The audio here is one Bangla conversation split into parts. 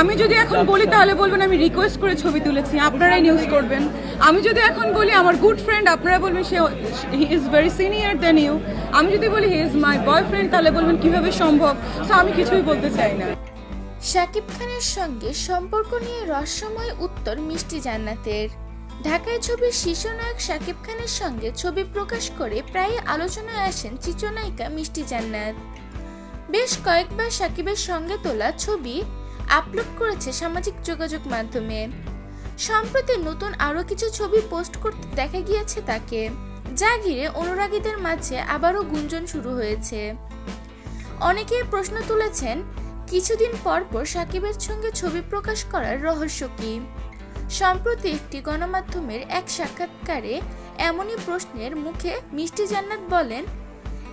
আমি যদি এখন বলি তাহলে বলবেন আমি রিকোয়েস্ট করে ছবি তুলেছি। আপনারাই নিউজ করবেন। আমি যদি এখন বলি আমার গুড ফ্রেন্ড আপনারা বলবেন সে he is very senior then you আমি যদি বলি হি ইজ মাই বয়ফ্রেন্ড তাহলে বলবেন কীভাবে সম্ভব? সো আমি কিছুই বলতে চাই না। শাকিব খানের সঙ্গে সম্পর্ক নিয়ে রহস্যময় উত্তর মিষ্টি জান্নাতের। ঢাকায় ছবির শীর্ষনায়ক শাকিব খানের সঙ্গে ছবি প্রকাশ করে প্রায় আলোচনায় আসেন চিত্রনায়িকা মিষ্টি জান্নাত। বেশ কয়েকবার শাকিবের সঙ্গে তোলা ছবি আপলোড করেছে সামাজিক যোগাযোগ মাধ্যমে। সম্প্রতি নতুন আরও কিছু ছবি পোস্ট করতে দেখা গিয়েছে তাকে। যা ঘিরে অনুরাগীদের মাঝে আবারও গুঞ্জন শুরু হয়েছে। অনেকেই প্রশ্ন তুলেছেন, কিছুদিন পর পর সাকিবের সঙ্গে ছবি প্রকাশ করার রহস্য কি? সম্প্রতি একটি গণমাধ্যমের এক সাক্ষাৎকারে এমনই প্রশ্নের মুখে মিষ্টি জান্নাত বলেন,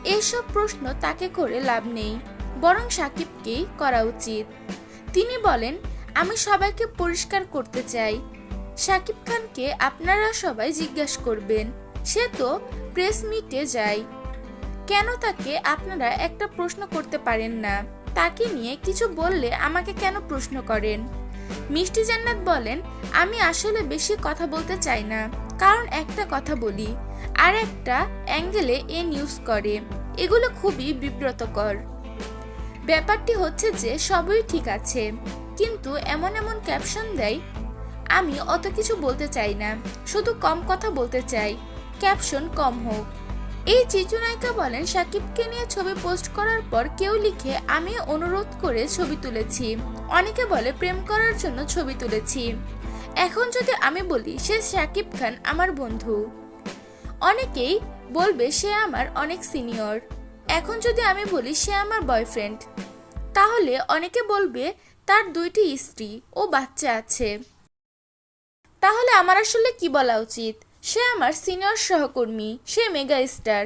এসব প্রশ্ন তাকে করে লাভ নেই, বরং সাকিবকেই করা উচিত। তিনি বলেন, আমি সবাইকে পরিষ্কার করতে চাই। সাকিব খানকে আপনারা সবাই জিজ্ঞাসা করবেন। সে তো প্রেস মিটে যায়। কেন তাকে আপনারা একটা প্রশ্ন করতে পারেন না? তাকে নিয়ে কিছু বললে আমাকে কেন প্রশ্ন করেন? মিষ্টি জান্নাত বলেন, আমি আসলে বেশি কথা বলতে চাই না। কারণ একটা কথা বলি, আর একটা অ্যাঙ্গেলে এ নিউজ করে। এগুলো খুবই বিব্রতকর। ব্যাপারটি হচ্ছে যে সবই ঠিক আছে। কিন্তু এমন এমন ক্যাপশন দেয়, আমি অত কিছু বলতে চাই না, শুধু কম কথা বলতে চাই। ক্যাপশন কম হোক। এই চিত্রনায়িকা বলেন, সাকিবকে নিয়ে ছবি পোস্ট করার পর কেউ লিখে আমি অনুরোধ করে ছবি তুলেছি। অনেকে বলে, প্রেম করার জন্য ছবি তুলেছি। এখন যদি আমি বলি, সে সাকিব খান আমার বন্ধু। অনেকেই বলবে, সে আমার অনেক সিনিয়র এখন যদি আমি বলি সে আমার বয়ফ্রেন্ড তাহলে অনেকে বলবে তার দুইটি স্ত্রী ও বাচ্চা আছে। তাহলে আমার আসলে কি বলা উচিত? সে আমার সিনিয়র সহকর্মী, সে মেগা স্টার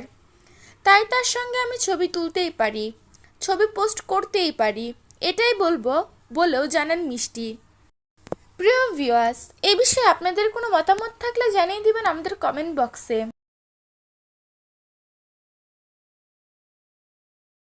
তাই তার সঙ্গে আমি ছবি তুলতেই পারি, ছবি পোস্ট করতেই পারি, এটাই বলব বলেও জানান মিষ্টি। প্রিয় ভিউয়ার্স এ বিষয়ে আপনাদের কোনো মতামত থাকলে জানিয়ে দিবেন আমাদের কমেন্ট বক্সে